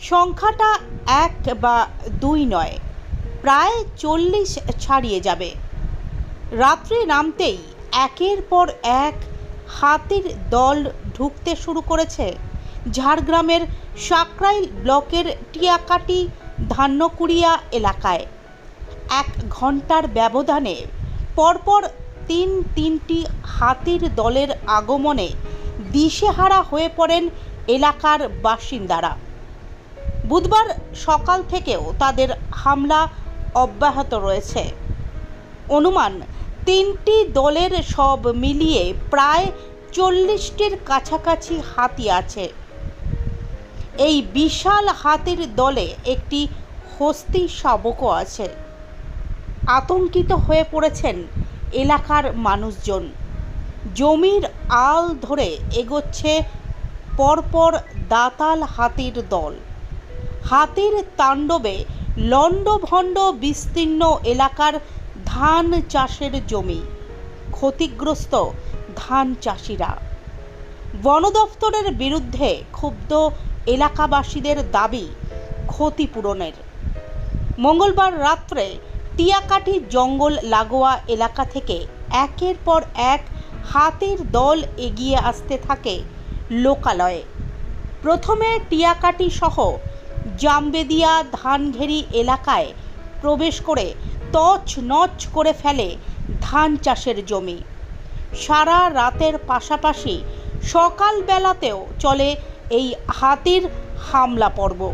সংখ্যাটা এক বা দুই নয়, প্রায় চল্লিশ ছাড়িয়ে যাবে। রাত্রি নামতেই একের পর এক হাতির দল ঢুকতে শুরু করেছে। ঝাড়গ্রামের সাকরাইল ব্লকের টিয়াকাটি ধান্যকুড়িয়া এলাকায় এক ঘণ্টার ব্যবধানে পরপর তিন তিনটি হাতির দলের আগমনে দিশেহারা হয়ে পড়েন এলাকার বাসিন্দারা। বুধবার সকাল থেকেও তাদের হামলা অব্যাহত রয়েছে। অনুমান, তিনটি দলের সব মিলিয়ে প্রায় চল্লিশটির কাছাকাছি হাতি আছে। এই বিশাল হাতির দলে একটি হস্তি শাবকও আছে। আতঙ্কিত হয়ে পড়েছেন এলাকার মানুষজন। জমির আল ধরে এগোচ্ছে পরপর দাতাল হাতির দল। হাতির তাণ্ডবে লণ্ডভণ্ড বিস্তীর্ণ এলাকার ধান চাষের জমি। ক্ষতিগ্রস্ত ধান চাষিরা। বন দফতরের বিরুদ্ধে ক্ষুব্ধ এলাকাবাসীদের দাবি ক্ষতিপূরণের। মঙ্গলবার রাত্রে টিয়াকাঠি জঙ্গল লাগোয়া এলাকা থেকে একের পর এক হাতির দল এগিয়ে আসতে থাকে লোকালয়ে। প্রথমে টিয়াকাটি সহ জামবেদিয়া ধানঘেরি এলাকায় প্রবেশ করে তছ নচ করে ফেলে ধান চাষের জমি। সারা রাতের পাশাপাশি সকালবেলাতেও চলে এই হাতির হামলা পর্ব।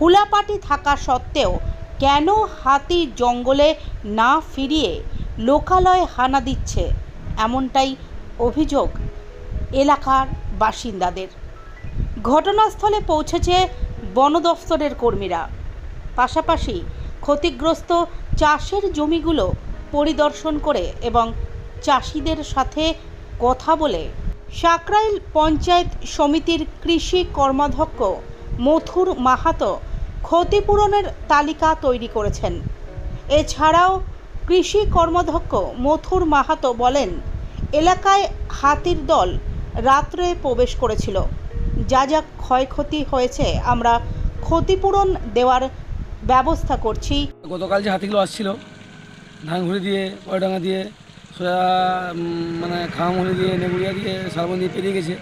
হুলাপাটি থাকা সত্ত্বেও কেন হাতি জঙ্গলে না ফিরিয়ে লোকালয়ে হানা দিচ্ছে এমনটাই অভিযোগ এলাকার বাসিন্দাদের। ঘটনাস্থলে পৌঁছেছে বন দফতরের কর্মীরা। পাশাপাশি ক্ষতিগ্রস্ত চাষের জমিগুলো পরিদর্শন করে এবং চাষিদের সাথে কথা বলে। সাকরাইল পঞ্চায়েত সমিতির কৃষি কর্মাধ্যক্ষ মথুর মাহাতো ক্ষতিপূরণের তালিকা তৈরি করেছেন। এছাড়াও কৃষি কর্মাধ্যক্ষ মথুর মাহাতো বলেন, এলাকায় হাতির দল রাত্রে প্রবেশ করেছিল। যা যা ক্ষয়ক্ষতি হয়েছে, আমরা ক্ষতিপূরণ দেওয়ার ব্যবস্থা করছি। গতকাল যে হাতিগুলো আসছিল ধানঘুড়ি দিয়ে, পয়ডাঙ্গা দিয়ে, সোজা মানে খামামুড়ি দিয়ে, নেগুড়িয়া দিয়ে, শালবন দিয়ে পেরিয়ে গেছে,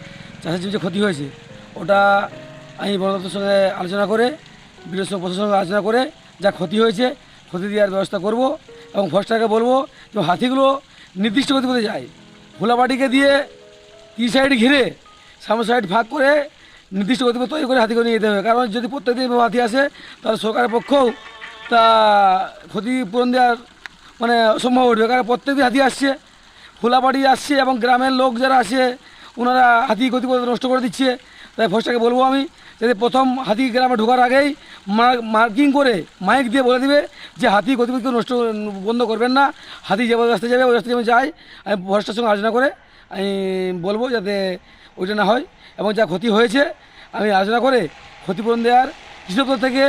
চাষের যে ক্ষতি হয়েছে, ওটা আমি বন দপ্তরের সঙ্গে আলোচনা করে, বিরোধী প্রশাসনের সঙ্গে আলোচনা করে যা ক্ষতি হয়েছে, ক্ষতি দেওয়ার ব্যবস্থা করব এবং ফরেস্টারকে বলব যে হাতিগুলো নির্দিষ্ট গতিপথে যায়। ভোলাবাটিকে দিয়ে তিন সাইড ঘিরে সামনের সাইড ভাগ করে নির্দিষ্ট গতিপথ তৈরি করে হাতিকে নিয়ে যেতে হবে। কারণ যদি প্রত্যেক দিন হাতি আসে, তাহলে সরকারের পক্ষও তা ক্ষতিপূরণ দেওয়ার মানে অসম্ভব উঠবে। কারণ প্রত্যেক দিন হাতি আসছে ফুলাবাড়ি আসছে এবং গ্রামের লোক যারা আসে ওনারা হাতি গতিপথ নষ্ট করে দিচ্ছে। তাই ফরেস্টারকে বলব আমি যাতে প্রথম হাতি গ্রামে ঢোকার আগেই মার্কিং করে মাইক দিয়ে বলে দিবে যে হাতি গতিপথকে নষ্ট বন্ধ করবেন না। হাতি যে রাস্তায় যাবে ওই রাস্তায় যেমন যায় আমি ফরেস্টার সঙ্গে আলোচনা করে আমি বলব যাতে ওইটা না হয়। এবং যা ক্ষতি হয়েছে আমি আলোচনা করে ক্ষতিপূরণ দেওয়ার কৃষকদের থেকে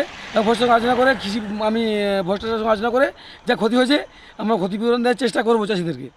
ভ্রষ্টাচার আলোচনা করে কৃষি আমি ভ্রষ্টাচার সঙ্গে আলোচনা করে যা ক্ষতি হয়েছে আমরা ক্ষতিপূরণ দেওয়ার চেষ্টা করব চাষিদেরকে।